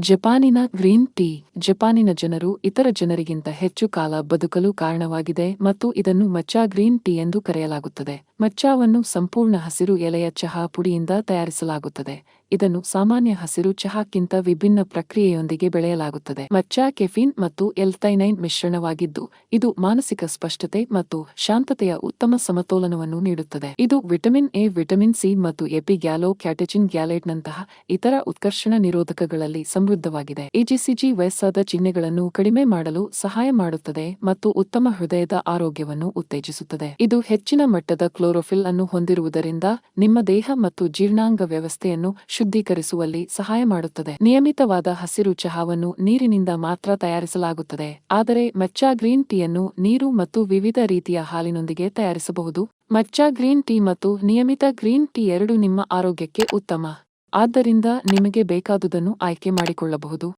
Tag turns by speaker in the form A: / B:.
A: ಜಪಾನಿನ green tea, ಜಪಾನಿನ ಜನರು ಇತರ ಜನರಿಗಿಂತ ಹೆಚ್ಚು ಕಾಲ ಬದುಕಲು ಕಾರಣವಾಗಿದೆ ಮತ್ತು ಇದನ್ನು ಮಚ್ಚಾ ಗ್ರೀನ್ ಟೀ ಎಂದು ಕರೆಯಲಾಗುತ್ತದೆ. ಮಚ್ಚಾವನ್ನು ಸಂಪೂರ್ಣ ಹಸಿರು ಎಲೆಯ ಚಹಾ ಪುಡಿಯಿಂದ ತಯಾರಿಸಲಾಗುತ್ತದೆ. ಇದನ್ನು ಸಾಮಾನ್ಯ ಹಸಿರು ಚಹಾಕ್ಕಿಂತ ವಿಭಿನ್ನ ಪ್ರಕ್ರಿಯೆಯೊಂದಿಗೆ ಬೆಳೆಯಲಾಗುತ್ತದೆ. ಮಚ್ಚಾ ಕೆಫಿನ್ ಮತ್ತು ಎಲ್ತೈನೈನ್ ಮಿಶ್ರಣವಾಗಿದ್ದು, ಇದು ಮಾನಸಿಕ ಸ್ಪಷ್ಟತೆ ಮತ್ತು ಶಾಂತತೆಯ ಉತ್ತಮ ಸಮತೋಲನವನ್ನು ನೀಡುತ್ತದೆ. ಇದು ವಿಟಮಿನ್ ಎ, ವಿಟಮಿನ್ ಸಿ ಮತ್ತು ಎಪಿಗ್ಯಾಲೋ, ಕ್ಯಾಟೆಚಿನ್ ಗ್ಯಾಲೇಟ್ನಂತಹ ಇತರ ಉತ್ಕರ್ಷಣ ನಿರೋಧಕಗಳಲ್ಲಿ ಸಮೃದ್ಧವಾಗಿದೆ. ಎಜಿಸಿಜಿ ವಯಸ್ಸಾದ ಚಿಹ್ನೆಗಳನ್ನು ಕಡಿಮೆ ಮಾಡಲು ಸಹಾಯ ಮಾಡುತ್ತದೆ ಮತ್ತು ಉತ್ತಮ ಹೃದಯದ ಆರೋಗ್ಯವನ್ನು ಉತ್ತೇಜಿಸುತ್ತದೆ. ಇದು ಹೆಚ್ಚಿನ ಮಟ್ಟದ ಕ್ಲೋರೋಫಿಲ್ ಅನ್ನು ಹೊಂದಿರುವುದರಿಂದ ನಿಮ್ಮ ದೇಹ ಮತ್ತು ಜೀರ್ಣಾಂಗ ವ್ಯವಸ್ಥೆಯನ್ನು ಶುದ್ಧೀಕರಿಸುವಲ್ಲಿ ಸಹಾಯ ಮಾಡುತ್ತದೆ. ನಿಯಮಿತವಾದ ಹಸಿರು ಚಹಾವನ್ನು ನೀರಿನಿಂದ ಮಾತ್ರ ತಯಾರಿಸಲಾಗುತ್ತದೆ. ಆದರೆ ಮಚ್ಚಾ ಗ್ರೀನ್ ಟೀಯನ್ನು ನೀರು ಮತ್ತು ವಿವಿಧ ರೀತಿಯ ಹಾಲಿನೊಂದಿಗೆ ತಯಾರಿಸಬಹುದು. ಮಚ್ಚಾ ಗ್ರೀನ್ ಟೀ ಮತ್ತು ನಿಯಮಿತ ಗ್ರೀನ್ ಟೀ ಎರಡು ನಿಮ್ಮ ಆರೋಗ್ಯಕ್ಕೆ ಉತ್ತಮ. ಆದ್ದರಿಂದ ನಿಮಗೆ ಬೇಕಾದುದನ್ನು ಆಯ್ಕೆ ಮಾಡಿಕೊಳ್ಳಬಹುದು.